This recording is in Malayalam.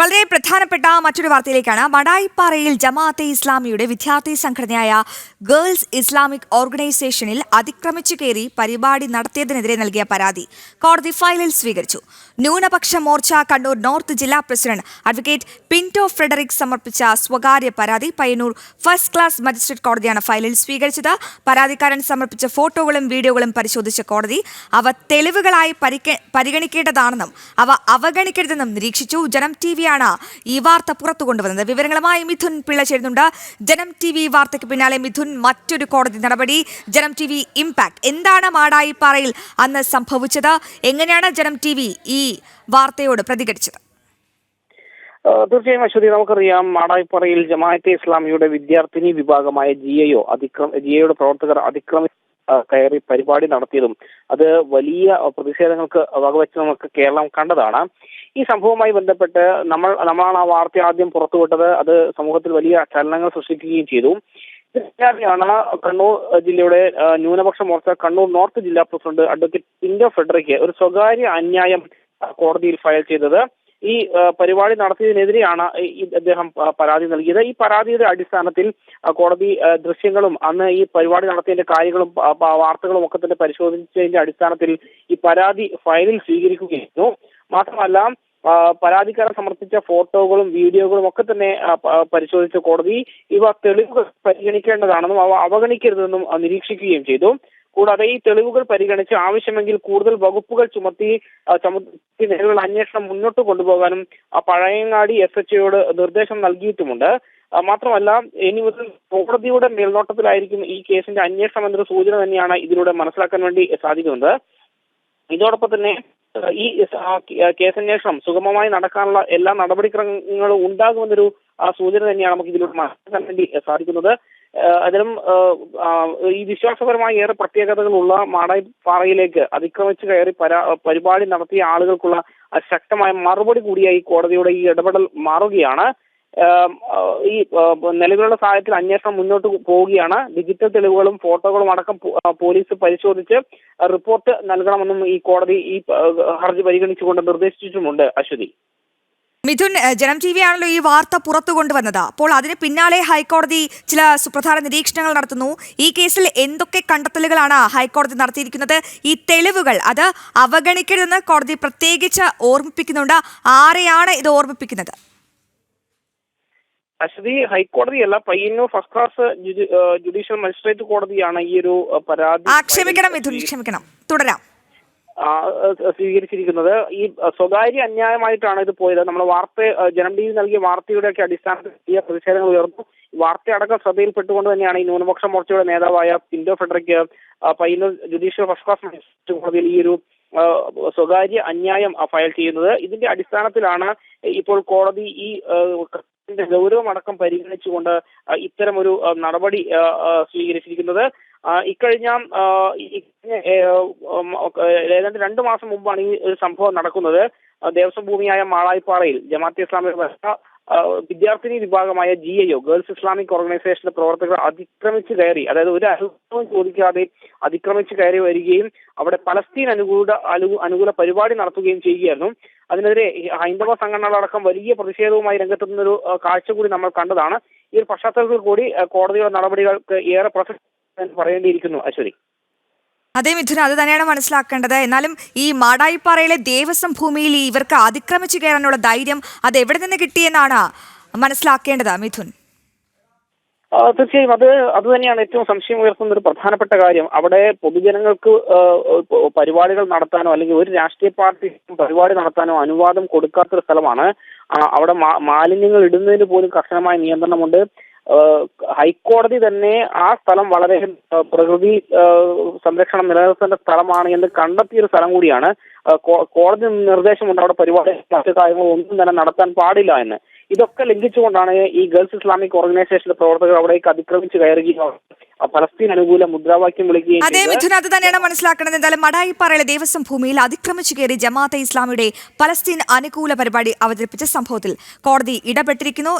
വളരെ പ്രധാനപ്പെട്ട മറ്റൊരു വാർത്തയിലേക്കാണ്. മടായിപ്പാറയിൽ ജമാഅത്തെ ഇസ്ലാമിയുടെ വിദ്യാർത്ഥി സംഘടനയായ ഗേൾസ് ഇസ്ലാമിക് ഓർഗനൈസേഷനിൽ അതിക്രമിച്ചു കയറി പരിപാടി നടത്തിയതിനെതിരെ നൽകിയ പരാതി കോടതി ഫയലിൽ സ്വീകരിച്ചു. ന്യൂനപക്ഷ മോർച്ച കണ്ണൂർ നോർത്ത് ജില്ലാ പ്രസിഡന്റ് അഡ്വക്കേറ്റ് പിന്റോ ഫ്രെഡറിക് സമർപ്പിച്ച സ്വകാര്യ പരാതി പയ്യന്നൂർ ഫസ്റ്റ് ക്ലാസ് മജിസ്ട്രേറ്റ് കോടതിയാണ് ഫയലിൽ സ്വീകരിച്ചത്. പരാതിക്കാരൻ സമർപ്പിച്ച ഫോട്ടോകളും വീഡിയോകളും പരിശോധിച്ച കോടതി അവ തെളിവുകളായി പരിഗണിക്കേണ്ടതാണെന്നും അവ അവഗണിക്കരുതെന്നും നിരീക്ഷിച്ചു. ജനം ടി വിയാണ് ഈ വാർത്ത പുറത്തു കൊണ്ടുവന്നത് വിവരങ്ങളുമായി മിഥുൻ പിള്ള ചേരുന്നുണ്ട്. ജനം ടി വി വാർത്തയ്ക്ക് പിന്നാലെ മിഥുൻ മറ്റൊരു കോടതി നടപടി ജനം ടി വി ഇമ്പാക്ട്. എന്താണ് മാടായിപ്പാറയിൽ അന്ന് സംഭവിച്ചത്? എങ്ങനെയാണ് ജനം ടി വി ഈ വാർത്തയോട് പ്രതികരിച്ചത്? തീർച്ചയായും അശ്വതി നമുക്കറിയാം മാടായിപ്പറയിൽ ജമാഅത്തെ ഇസ്ലാമിയുടെ വിദ്യാർത്ഥിനി വിഭാഗമായ ജി എയോ അതിക്രമ ജി എയുടെ പ്രവർത്തകർ അതിക്രമി കയറി പരിപാടി നടത്തിയതും അത് വലിയ പ്രതിഷേധങ്ങൾക്ക് വകവെച്ച് നമുക്ക് കേരളം കണ്ടതാണ്. ഈ സംഭവവുമായി ബന്ധപ്പെട്ട് നമ്മൾ നമ്മളാണ് ആ വാർത്ത ആദ്യം പുറത്തുവിട്ടത്. അത് സമൂഹത്തിൽ വലിയ ചലനങ്ങൾ സൃഷ്ടിക്കുകയും ചെയ്തു. ാണ് കണ്ണൂർ ജില്ലയുടെ ന്യൂനപക്ഷ മോർച്ച കണ്ണൂർ നോർത്ത് ജില്ലാ പ്രസിഡന്റ് അഡ്വക്കേറ്റ് പിന്റോ ഫെഡറിക്ക് ഒരു സ്വകാര്യ അന്യായം കോടതിയിൽ ഫയൽ ചെയ്തത്. ഈ പരിപാടി നടത്തിയതിനെതിരെയാണ് അദ്ദേഹം പരാതി നൽകിയത്. ഈ പരാതിയുടെ അടിസ്ഥാനത്തിൽ കോടതി ദൃശ്യങ്ങളും അന്ന് ഈ പരിപാടി നടത്തിയതിന്റെ കാര്യങ്ങളും വാർത്തകളും ഒക്കെ തന്നെ പരിശോധിച്ചതിന്റെ അടിസ്ഥാനത്തിൽ ഈ പരാതി ഫയലിൽ സ്വീകരിക്കുകയായിരുന്നു. മാത്രമല്ല പരാതിക്കാരൻ സമർപ്പിച്ച ഫോട്ടോകളും വീഡിയോകളും ഒക്കെ തന്നെ പരിശോധിച്ച കോടതി ഇവ തെളിവുകൾ പരിഗണിക്കേണ്ടതാണെന്നും അവ അവഗണിക്കരുതെന്നും നിരീക്ഷിക്കുകയും ചെയ്തു. കൂടാതെ ഈ തെളിവുകൾ പരിഗണിച്ച് ആവശ്യമെങ്കിൽ കൂടുതൽ വകുപ്പുകൾ ചുമത്തി ചുമത്തി നിലവിലുള്ള അന്വേഷണം മുന്നോട്ട് കൊണ്ടുപോകാനും പഴയങ്ങാടി എസ് എച്ച് ഒയോട് നിർദ്ദേശം നൽകിയിട്ടുമുണ്ട്. മാത്രമല്ല ഇനി മുതൽ കോടതിയുടെ മേൽനോട്ടത്തിലായിരിക്കും ഈ കേസിന്റെ അന്വേഷണം എന്നൊരു സൂചന തന്നെയാണ് ഇതിലൂടെ മനസ്സിലാക്കാൻ വേണ്ടി സാധിക്കുന്നത്. ഇതോടൊപ്പം തന്നെ ഈ കേസന്വേഷണം സുഗമമായി നടക്കാനുള്ള എല്ലാ നടപടിക്രമങ്ങളും ഉണ്ടാകുമെന്നൊരു സൂചന തന്നെയാണ് നമുക്ക് ഇതിലൂടെ മനസ്സിലാക്കാൻ വേണ്ടി സാധിക്കുന്നത്. അതിലും ഈ വിശ്വാസപരമായ ഏറെ പ്രത്യേകതകളുള്ള മാടായി പാറയിലേക്ക് അതിക്രമിച്ച് കയറി പരിപാടി നടത്തിയ ആളുകൾക്കുള്ള ശക്തമായ മറുപടി കൂടിയായി കോടതിയുടെ ഈ ഇടപെടൽ മാറുകയാണ്. ഈ നിലവിലുള്ള സാഹചര്യത്തിൽ അന്വേഷണം മുന്നോട്ട് പോവുകയാണ്. ഡിജിറ്റൽ തെളിവുകളും ഫോട്ടോകളും അടക്കം പോലീസ് പരിശോധിച്ച് റിപ്പോർട്ട് നൽകണമെന്നും ഈ കോടതി ഈ ഹർജി പരിഗണിച്ചുകൊണ്ട് നിർദ്ദേശിച്ചിട്ടുമുണ്ട് അശ്വതി. മിഥുൻ ജനം ടി വി ആണല്ലോ ഈ വാർത്ത പുറത്തു കൊണ്ടുവന്നത്. അപ്പോൾ അതിന് പിന്നാലെ ഹൈക്കോടതി ചില സുപ്രധാന നിരീക്ഷണങ്ങൾ നടത്തുന്നു. ഈ കേസിൽ എന്തൊക്കെ കണ്ടെത്തലുകളാണ് ഹൈക്കോടതി നടത്തിയിരിക്കുന്നത്? ഈ തെളിവുകൾ അത് അവഗണിക്കരുതെന്ന് കോടതി പ്രത്യേകിച്ച് ഓർമ്മിപ്പിക്കുന്നുണ്ട്. ആരെയാണ് ഇത് ഓർമ്മിപ്പിക്കുന്നത്? അശ്വതി ഹൈക്കോടതിയല്ല പയ്യന്നൂർ ഫസ്റ്റ് ക്ലാസ് ജുഡി- ജുഡീഷ്യൽ മജിസ്ട്രേറ്റ് കോടതിയാണ് ഈ ഒരു പരാതി ക്ഷമിക്കണം മിഥുൻ ക്ഷമിക്കണം. തുടരാം. സ്വീകരിച്ചിരിക്കുന്നത്. ഈ സ്വകാര്യ അന്യായമായിട്ടാണ് ഇത് പോയത്. നമ്മൾ വാർത്ത ജനം ടി വി നൽകിയ വാർത്തയുടെയൊക്കെ അടിസ്ഥാനത്തിൽ പ്രതിഷേധങ്ങൾ ഉയർന്നു. വാർത്ത അടക്കം ശ്രദ്ധയിൽപ്പെട്ടുകൊണ്ട് തന്നെയാണ് ഈ ന്യൂനപക്ഷ മോർച്ചയുടെ നേതാവായ Pinto Frederick Payyanur judicial first class magistrate കോടതിയിൽ ഈ ഒരു സ്വകാര്യ അന്യായം ഫയൽ ചെയ്യുന്നത്. ഇതിന്റെ അടിസ്ഥാനത്തിലാണ് ഇപ്പോൾ കോടതി ഈ ഗൗരവമടക്കം പരിഗണിച്ചുകൊണ്ട് ഇത്തരം ഒരു നടപടി സ്വീകരിച്ചിരിക്കുന്നത്. ഇക്കഴിഞ്ഞ ഏതാണ്ട് രണ്ടു മാസം മുമ്പാണ് ഈ ഒരു സംഭവം നടക്കുന്നത്. ദേവസ്വം ഭൂമിയായ മാളായിപ്പാറയിൽ ജമാഅത്തെ ഇസ്ലാമിക വിദ്യാർത്ഥിനി വിഭാഗമായ G I O girls Islamic ഓർഗനൈസേഷന്റെ പ്രവർത്തകർ അതിക്രമിച്ച് കയറി അതായത് ഒരു അനുഭവം ചോദിക്കാതെ അതിക്രമിച്ച് കയറി വരികയും അവിടെ പലസ്തീൻ അനുകൂല അനുകൂല പരിപാടി നടത്തുകയും ചെയ്യുകയായിരുന്നു. അതിനെതിരെ ഹൈന്ദവ സംഘടനകളടക്കം വലിയ പ്രതിഷേധവുമായി രംഗത്തെത്തുന്ന ഒരു കാഴ്ച കൂടി നമ്മൾ കണ്ടതാണ്. ഈ ഒരു പശ്ചാത്തലത്തിൽ കൂടി കോടതിയുടെ നടപടികൾക്ക് ഏറെ പ്രസക്തി പറയേണ്ടിയിരിക്കുന്നു അശ്വതി അതേ മിഥുന അത് തന്നെയാണ് മനസ്സിലാക്കേണ്ടത്. എന്നാലും ഈ മാടായിപ്പാറയിലെ ദേവസ്വം ഭൂമിയിൽ ഇവർക്ക് അതിക്രമിച്ചു കയറാനുള്ള ധൈര്യം അത് എവിടെ നിന്ന് കിട്ടിയെന്നാണ് മനസ്സിലാക്കേണ്ടത് മിഥുൻ? തീർച്ചയായും. അത് അത് തന്നെയാണ് ഏറ്റവും സംശയം ഉയർത്തുന്ന ഒരു പ്രധാനപ്പെട്ട കാര്യം. അവിടെ പൊതുജനങ്ങൾക്ക് പരിപാടികൾ നടത്താനോ അല്ലെങ്കിൽ ഒരു രാഷ്ട്രീയ പാർട്ടി പരിപാടി നടത്താനോ അനുവാദം കൊടുക്കാത്തൊരു സ്ഥലമാണ്. അവിടെ മാലിന്യങ്ങൾ ഇടുന്നതിന് പോലും കർശനമായ നിയന്ത്രണമുണ്ട്. ഹൈക്കോടതി തന്നെ ആ സ്ഥലം വളരെ പ്രകൃതി സംരക്ഷണം നിലനിർത്തേണ്ട സ്ഥലമാണ് എന്ന് കണ്ടെത്തിയ ഒരു സ്ഥലം കൂടിയാണ്. കോടതി നിർദ്ദേശമുണ്ട് അവിടെ പരിപാടി മറ്റു കാര്യങ്ങൾ ഒന്നും തന്നെ നടത്താൻ പാടില്ല എന്ന്. ഇതൊക്കെ ലംഘിച്ചുകൊണ്ടാണ് ഈ ഗേൾസ് ഇസ്ലാമിക് ഓർഗനൈസേഷന്റെ പ്രവർത്തകർ അവിടേക്ക് അതിക്രമിച്ച് കയറുകയും ഫലസ്തീൻ അനുകൂല മുദ്രാവാക്യം വിളിക്കുകയും അതേ മിഥുൻ അത് തന്നെയാണ് മനസ്സിലാക്കുന്നത് എന്തായാലും മടായിപ്പാറയിലെ ദേവസ്വം ഭൂമിയിൽ അതിക്രമിച്ചു കയറി ജമാഅത്തെ ഇസ്ലാമിയുടെ ഫലസ്തീൻ അനുകൂല പരിപാടി അവതരിപ്പിച്ച സംഭവത്തിൽ കോടതി ഇടപെട്ടിരിക്കുന്നു.